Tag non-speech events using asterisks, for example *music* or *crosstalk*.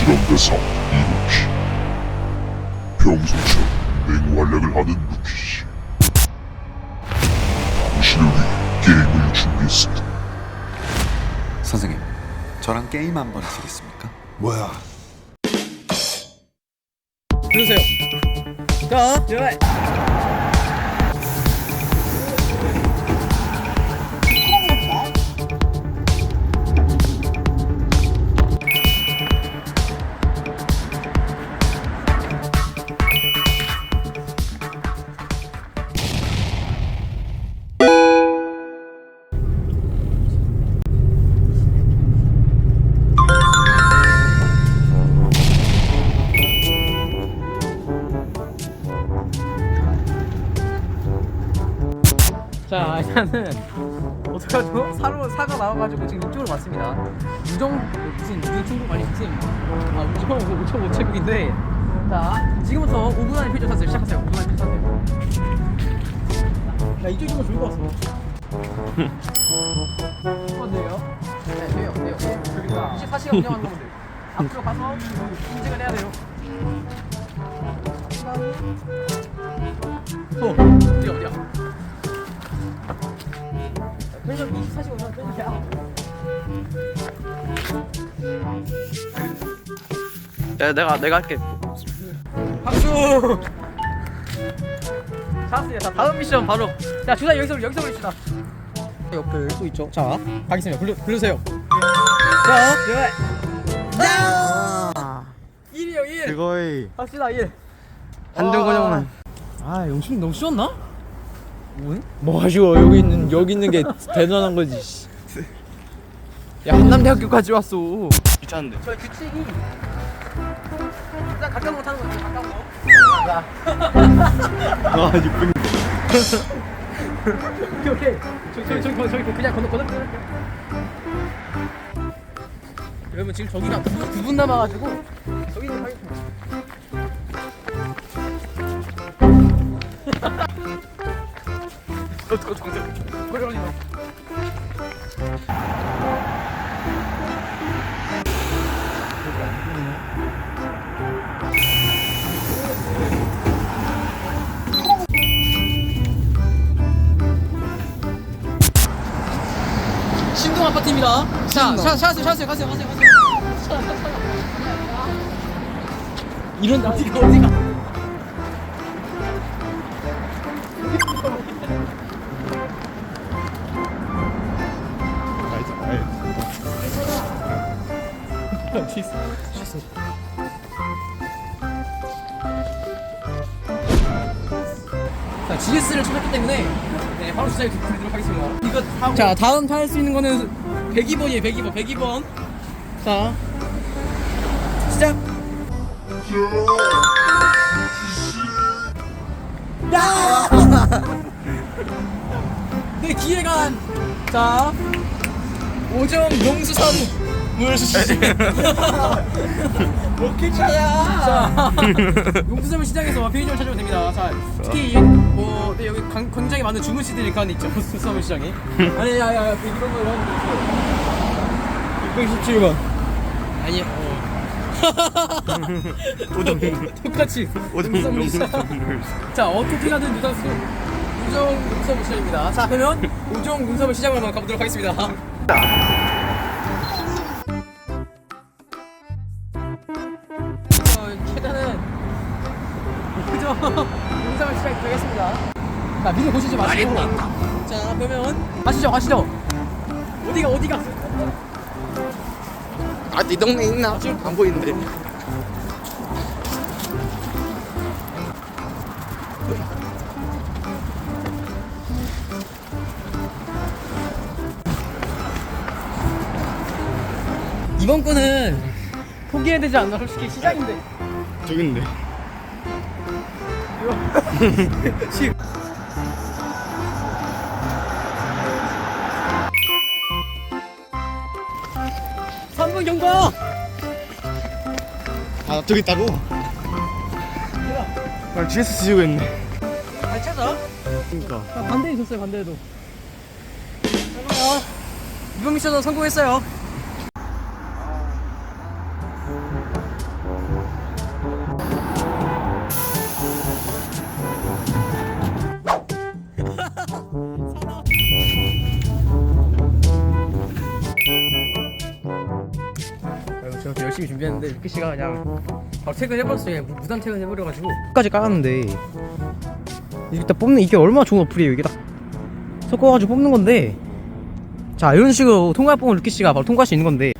실험 대상 이루키 평소처럼 맹활약을 하는 루키씨 당신을 위해 게임을 준비했습니다 선생님, 저랑 게임 한번 하시겠습니까? 뭐야? 들으세요. 자, 제발. 자, 일단은 어떡하죠? 사로 사가 나와가지고 지금 이쪽으로 왔습니다. 우정 무슨 무슨 중국 아니 무슨 아 우정 우정 우체국인데 자 지금부터 5분 안에 표정 사슬 시작하세요. 5분 안에 표정 사슬. 야 이쪽 좀더 줄고 왔어. 어, 네요. 네, 돼요, 돼요. 그러니까 24시간 운영하는 건데 앞으로 가서 인증을 해야 돼요. 어, 어디야, 어디야? 편의점 24시간 운영 편의점이야. 야, 내가 내가 할게. 박수! 잘했어요. 자, 다음 미션 바로. 자, 주사 여기서 여기서 올립시다. 옆에 또 있죠. 자, 가겠습니다. 불러 부르세요. 자. 야! 1이요, 1. 그거의 합시다, 1. 한정고정만. 아, 영수님 너무 쉬웠나? 뭐? 뭐 하시고 여기 있는 여기 있는 게 대단한 거지. 씨. 야 한남대학교까지 왔어. 귀찮은데. 저희 규칙이 일단 가까운 거 타는 거죠. 가까운 거. 자, 아 6분. 오케이, 오케이. 저기, 저기, 저기, 저기, 저기 그냥 건너, 건너, 건너. 여러분 지금 저기가 두분 남아가지고 저기는 하겠습니다. 어떡해, 어떡해. 거리 걸리네. 신동 아파트입니다. 자, 차, 차세요, 차세요, 가세요, 가세요, 가세요. 이런 어디가 어디가? 있어? 자, GS를 찾았기 때문에 네, 바로 주사를 드리도록 하겠습니다. 이거 다 자, 다음 탈 수 있는 거는 102번이에요. 102번. 102번. 자. 시작. 야! *laughs* 네, 기회간. 자. 오정 용수선 물시. 로켓차야. 자. 용수섬 시장에서 편의점을 찾으면 됩니다. 자, 특히 뭐 네, 여기 강- 굉장히 많은 주문시들이 간 있죠. 용수섬 시장에. 아니, 야, 야, 야, 이런 거 이런 거. 617번. 아니, 어. 똑같이. 용수섬 시장. 자, 어떻게 가든 유산수 우정 용섬 시장입니다. 자, 그러면 우정 시장을 한번 가보도록 하겠습니다. 자, 미리 보시지 마시고. 자, 그러면 가시죠, 가시죠. 어디가 어디가? 아 네 동네 있나? 지금 안 보이는데. 이번 거는 포기해야 되지 않나 솔직히 시작인데 저기 있는데. 지금 삼분 경과 아 저기 있다고? 나 GS 쓰고 있네. 잘 찾아 그러니까. 자, 반대에 있었어요 반대에도 자, 이번 미션은 성공했어요 열심히 준비했는데 루키 씨가 그냥 바로 퇴근해버렸어요. 그냥 무단 퇴근해버려가지고 끝까지 깔았는데 일단 뽑는 이게 얼마나 좋은 어플이에요. 이게 딱 섞어가지고 뽑는 건데 자 이런 식으로 통과를 뽑은 루키 씨가 바로 통과할 수 있는 건데